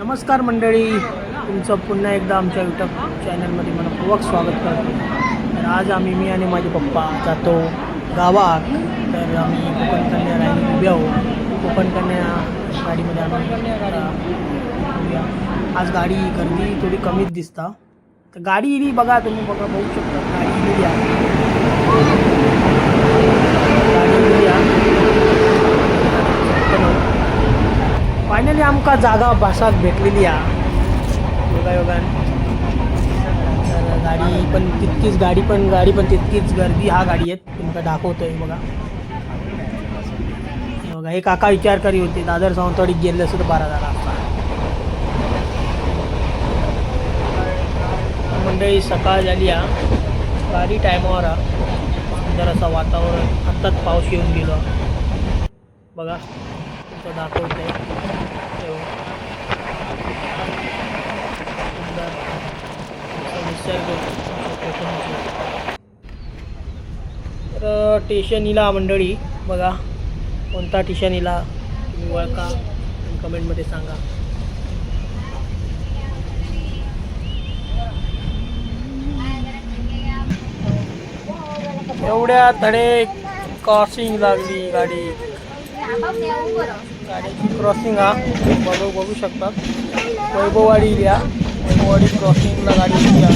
नमस्कार मंडळी. तुमचं पुन्हा एकदा आमच्या यूट्यूब चॅनलमध्ये मला पूर्वक स्वागत करतो. तर आज आम्ही मी आणि माझे पप्पा जातो गावात. तर आम्ही कोकण कन्या राहिली उभे आहोत. कोकण कन्या गाडीमध्ये आम्ही आज गाडी गर्दी थोडी कमीच दिसता. तर गाडी इली बघा तुम्ही बघा बघू शकता. गाडी इली आहे गाडी इली आहे फायनली आमका जागा भासाक भेटलेली आहे योगायोगान तर गाडी पण तितकीच गाडी पण गाडी पण तितकीच गर्दी हा गाडी आहेत तुमका दाखवतोय बघा. बघा हे काका विचार करी होते. दादर सावंतवाडीत गेले असं तर बारा झाला असता. मंडळी सकाळ झाली हा गाडी टायमावर हा सुंदर असा वातावरण आत्ताच पाऊस येऊन गेलो. बघा. तुमचं दाखवते तर टेशनीला मंडळी बघा कोणता टेशनीला तुम्ही ओळखा कमेंटमध्ये सांगा. एवढ्या धडे क्रॉसिंग लागली गाडी. गाडीची क्रॉसिंग हा. बघू बघू शकता वैभववाडी या वैभववाडी क्रॉसिंगला गाडी इल्या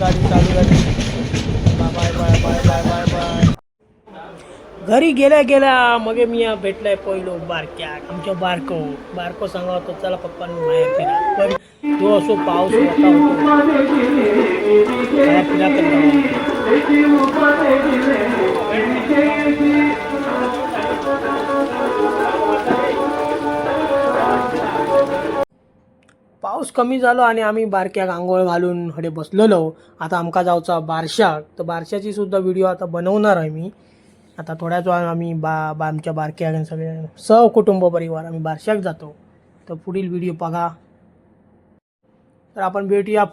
गाडी चालू झाली. Bye bye bye bye bye bye घरी गेल्या गेल्या मग मी भेटलाय पहिलो बारक्या. आमच्या बारको. बारको सांगा होतो चला पप्पांनी बाहेर फिरा. पण तो असो पाऊस होता होतो. पाऊस कमी झालो आणि आम्ही बारक्याक आंघोळ घालून हडे बसलेलो. आता आमका जावचा बारशाक तर बारशाची सुद्धा व्हिडिओ आता बनवणार आहे मी. आता थोड्याच वेळान आम्ही बा बा आमच्या बारक्याक आणि सगळे सहकुटुंब परिवार आम्ही बारशाक जातो. तर पुढील व्हिडिओ बघा. तर आपण भेटूया